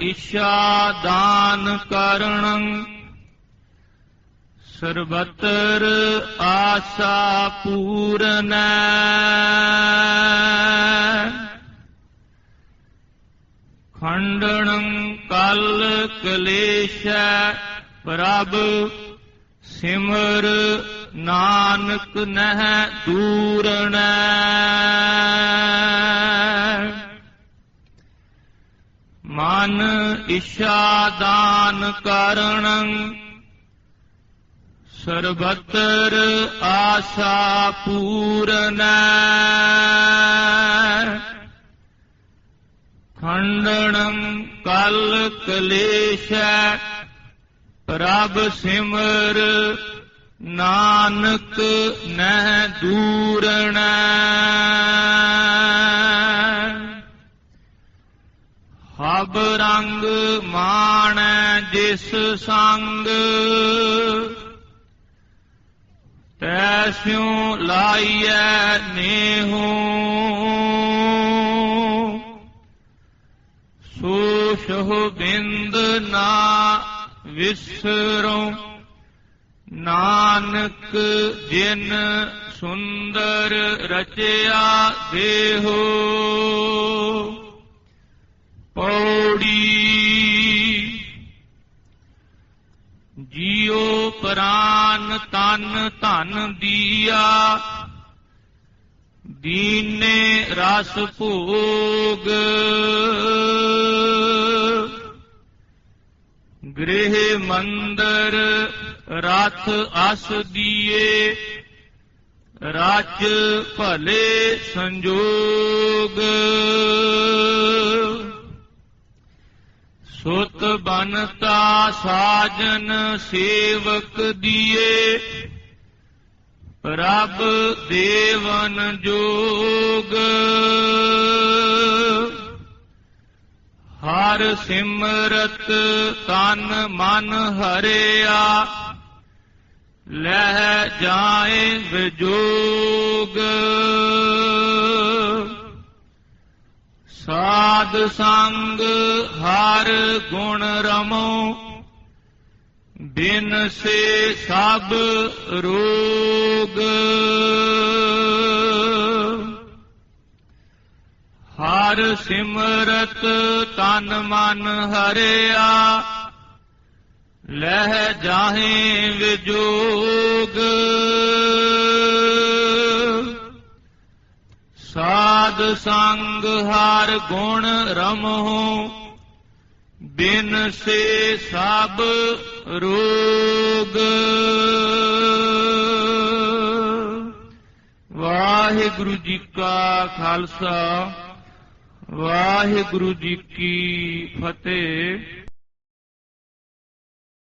ਇਛਾ ਦਾਨ ਕਰਣੰ ਸਰਬਤਰ ਆਸਾ ਪੂਰਨੈ ਖੰਡਣੰ ਕਲ ਕਲੇਸ਼ੈ ਪ੍ਰਭ ਸਿਮਰ ਨਾਨਕ ਨਹਿ ਦੂਰਣੈ ਮਨ ਇਛਾ ਦਾਨ ਕਰਣੰ, ਸਰਬਤਰ ਆਸਾ ਪੂਰਨ ਖੰਡਣੰ ਕਲ ਕਲੇਸ਼ੈ ਪ੍ਰਭ ਸਿਮਰ ਨਾਨਕ ਨਹਿ ਦੂਰਣੈ ਹਬ ਰੰਗ ਮਾਣ ਜਿਸ ਸੰਗ। ਤੈਸਿਉ ਲਾਈਐ ਨੇਹੂ। ਸੋ ਬਿੰਦ ਨਾ ਵਿਸਰੋ ਨਾਨਕ ਜਿਨ ਸੁੰਦਰ ਰਚਿਆ ਦੇਹੋ। ਜੀਉ ਪ੍ਰਾਨ ਤਨ ਧਨ ਦੀਆ, ਦੀਨੇ ਰਸ ਭੋਗ। ਗ੍ਰਹਿ ਮੰਦਰ ਰਥ ਅਸ ਦੀਏ, ਰਾਜ ਭਲੇ ਸੰਜੋਗ। ਸੁਤ ਬਨਤਾ ਸਾਜਨ ਸੇਵਕ ਦੀਏ, ਪ੍ਰਭ ਦੇਵਨ ਜੋਗ। ਹਰ ਸਿਮਰਤ ਤਨ ਮਨ ਹਰਿਆ ਲਹਿ ਜਾਏ ਵਿਜੋਗ। ਸਾਧ ਸੰਗ ਹਰ ਗੁਣ ਰਮੋ, ਬਿਨ ਸੇ ਸਭ ਰੋਗ। ਹਰ ਸਿਮਰਤ ਤਨ ਮਨ ਹਰਿਆ ਲਹਿ ਜਾਹੇ ਵਿਜੋਗ। ਸਾਧ ਸੰਗ ਹਰ ਗੁਣ ਰਮਹੁ, ਬਿਨ ਸੇ ਸਭ ਰੋਗ। ਵਾਹਿਗੁਰੂ ਜੀ ਕਾ ਖਾਲਸਾ, ਵਾਹਿਗੁਰੂ ਜੀ ਕੀ ਫਤਿਹ।